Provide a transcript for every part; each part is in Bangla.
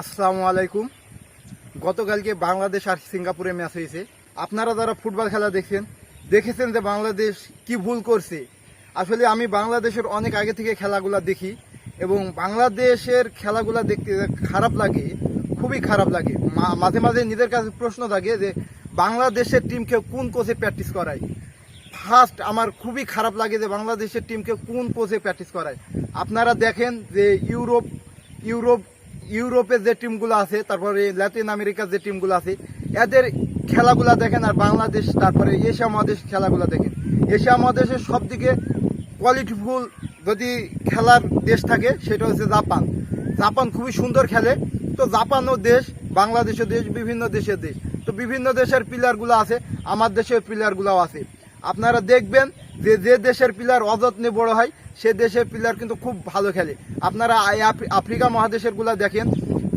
আসসালামু আলাইকুম। গতকালকে বাংলাদেশ আর সিঙ্গাপুরে ম্যাচ হয়েছে। আপনারা যারা ফুটবল খেলা দেখছেন, দেখেছেন যে বাংলাদেশ কি ভুল করছে। আসলে আমি বাংলাদেশের অনেক আগে থেকে খেলাগুলা দেখি এবং বাংলাদেশের খেলাগুলা দেখতে খারাপ লাগে, খুবই খারাপ লাগে। মাঝে মাঝে নিজের কাছে প্রশ্ন থাকে যে বাংলাদেশের টিমকে কোন কোচে প্র্যাকটিস করায়? ফার্স্ট আমার খুবই খারাপ লাগে যে বাংলাদেশের টিমকে কোন কোচে প্র্যাকটিস করায়? আপনারা দেখেন যে ইউরোপ ইউরোপ ইউরোপের যে টিমগুলো আছে, তারপরে ল্যাটিন আমেরিকার যে টিমগুলো আছে, এদের খেলাগুলো দেখেন আর বাংলাদেশ, তারপরে এশিয়া মহাদেশ খেলাগুলো দেখেন। এশিয়া মহাদেশের সব দিকে কোয়ালিটিফুল যদি খেলার দেশ থাকে, সেটা হচ্ছে জাপান। জাপান খুবই সুন্দর খেলে। তো জাপানও দেশ বাংলাদেশের দেশ, বিভিন্ন দেশের দেশ। তো বিভিন্ন দেশের প্লেয়ারগুলো আছে, আমার দেশের প্লেয়ারগুলোও আছে। আপনারা দেখবেন যে যে দেশের প্লেয়ার অযত্নে বড় হয় সে দেশের প্লেয়ার কিন্তু খুব ভালো খেলে। আপনারা আফ্রিকা মহাদেশেরগুলা দেখেন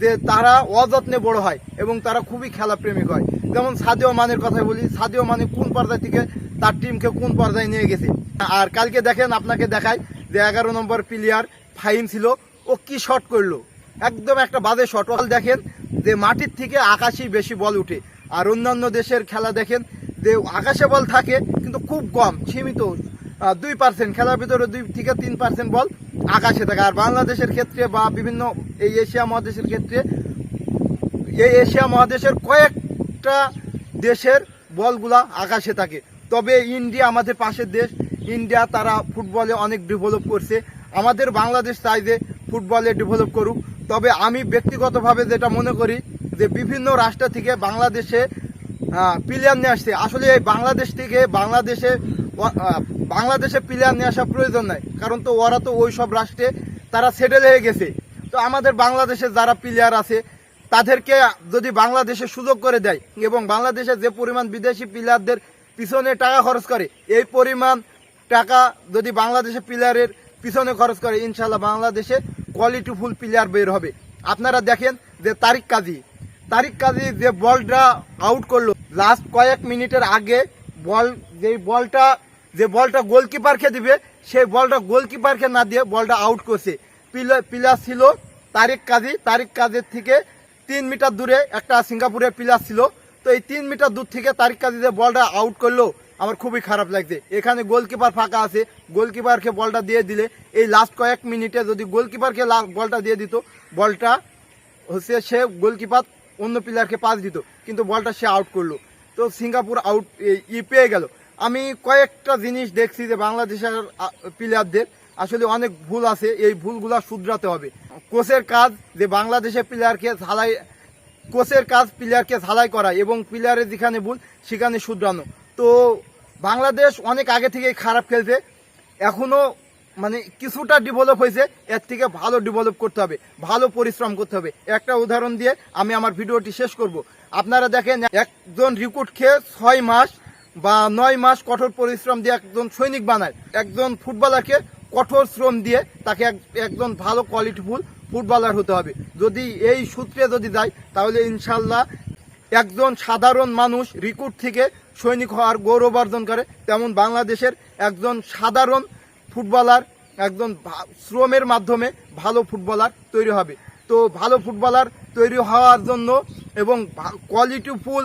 যে তারা অযত্নে বড় হয় এবং তারা খুবই খেলা প্রেমিক হয়। যেমন সাদিও মানের কথা বলি সাদিও মানে কোন পর্যায় থেকে তার টিমকে কোন পর্যায়ে নিয়ে গেছে? আর কালকে দেখেন, আপনাকে দেখায় যে এগারো নম্বর প্লেয়ার ফাইন ছিল, ও কি শট করল? একদম একটা বাজে শট দেখেন যে মাটির থেকে আকাশেই বেশি বল উঠে। আর অন্যান্য দেশের খেলা দেখেন যে আকাশে বল থাকে, কিন্তু খুব কম, সীমিত। দুই পার্সেন্ট খেলার ভিতরে দুই থেকে তিন পার্সেন্ট বল আকাশে থাকে। আর বাংলাদেশের ক্ষেত্রে বা বিভিন্ন এই এশিয়া মহাদেশের ক্ষেত্রে, এই এশিয়া মহাদেশের কয়েকটা দেশের বলগুলা আকাশে থাকে। তবে ইন্ডিয়া আমাদের পাশের দেশ। ইন্ডিয়া তারা ফুটবলে অনেক ডেভেলপ করছে। আমাদের বাংলাদেশ চাই যে ফুটবলে ডেভেলপ করুক। তবে আমি ব্যক্তিগতভাবে যেটা মনে করি যে বিভিন্ন রাষ্ট্র থেকে বাংলাদেশে প্লেয়ার নিয়ে আসছে। আসলে এই বাংলাদেশ থেকে বাংলাদেশে বাংলাদেশে প্লেয়ার নিয়ে আসা প্রয়োজন নাই। কারণ তো ওরা তো ওই সব রাষ্ট্রে তারা সেটেল হয়ে গেছে। তো আমাদের বাংলাদেশে যারা প্লেয়ার আছে, তাদেরকে যদি বাংলাদেশে সুযোগ করে দেয় এবং বাংলাদেশে যে পরিমাণ বিদেশি প্লেয়ারদের পিছনে টাকা খরচ করে, এই পরিমাণ টাকা যদি বাংলাদেশে প্লেয়ারের পিছনে খরচ করে ইনশাল্লাহ বাংলাদেশে কোয়ালিটিফুল প্লেয়ার বের হবে। আপনারা দেখেন যে তারিক কাজী তারিক কাজী যে বলটা আউট করল লাস্ট কয়েক মিনিটের আগে বল যে বলটা যে বলটা গোলকিপারকে দিবে, সেই বলটা গোলকিপারকে না দিয়ে বলটা আউট করছে। প্লেয়ার ছিল তারিক কাজী, তারিক কাজের থেকে তিন মিটার দূরে একটা সিঙ্গাপুরের প্লেয়ার ছিল। তো এই তিন মিটার দূর থেকে তারিক কাজী যে বলটা আউট করল, আমার খুবই খারাপ লাগছে। এখানে গোলকিপার ফাঁকা আছে গোলকিপারকে বলটা দিয়ে দিলে। এই লাস্ট কয়েক মিনিটে যদি গোলকিপারকে বলটা দিয়ে দিত, বলটা হচ্ছে সে গোলকিপার অন্য প্লেয়ারকে পাস দিত, কিন্তু বলটা সে আউট করল। তো সিঙ্গাপুর আউট ই পেয়ে গেল। আমি কয়েকটা জিনিস দেখছি যে বাংলাদেশের প্লেয়ারদের আসলে অনেক ভুল আছে, এই ভুলগুলো শুধরাতে হবে। কোচের কাজ যে বাংলাদেশের প্লেয়ারকে ঝালাই, কোচের কাজ প্লেয়ারকে ঝালাই করা এবং প্লেয়ারের যেখানে ভুল, সেখানে শুধরানো। তো বাংলাদেশ অনেক আগে থেকে খারাপ খেলছে। এখনও মানে কিছুটা ডেভেলপ হয়েছে, এর থেকে ভালো ডেভেলপ করতে হবে, ভালো পরিশ্রম করতে হবে। একটা উদাহরণ দিয়ে আমি আমার ভিডিওটি শেষ করব। আপনারা দেখেন, একজন রিক্রুট খেয়ে ছয় মাস বা নয় মাস কঠোর পরিশ্রম দিয়ে একজন সৈনিক বানায়। একজন ফুটবলারকে কঠোর শ্রম দিয়ে তাকে এক- একজন ভালো কোয়ালিটিফুল ফুটবলার হতে হবে। যদি এই সূত্রে যদি যায়, তাহলে ইনশাল্লাহ একজন সাধারণ মানুষ রিক্রুট থেকে সৈনিক হওয়ার গৌরব অর্জন করে। তেমন বাংলাদেশের একজন সাধারণ ফুটবলার একজন শ্রমের মাধ্যমে ভালো ফুটবলার তৈরি হবে। তো ভালো ফুটবলার তৈরি হওয়ার জন্য এবং কোয়ালিটিফুল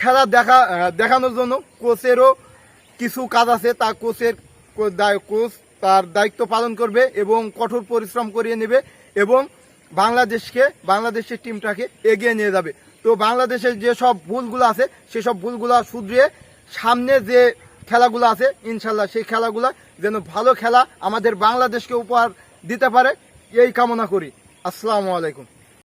খেলা দেখা দেখানোর জন্য কোচেরও কিছু কাজ আছে। তা কোচের কোচ তার দায়িত্ব পালন করবে এবং কঠোর পরিশ্রম করিয়ে নেবে এবং বাংলাদেশকে, বাংলাদেশের টিমটাকে এগিয়ে নিয়ে যাবে। তো বাংলাদেশের যে সব ভুলগুলো আছে, সেসব ভুলগুলো শুধরিয়ে সামনে যে খেলাগুলো আছে, ইনশাল্লাহ সেই খেলাগুলো যেন ভালো খেলা আমাদের বাংলাদেশকে উপহার দিতে পারে, এই কামনা করি। আসসালামু আলাইকুম।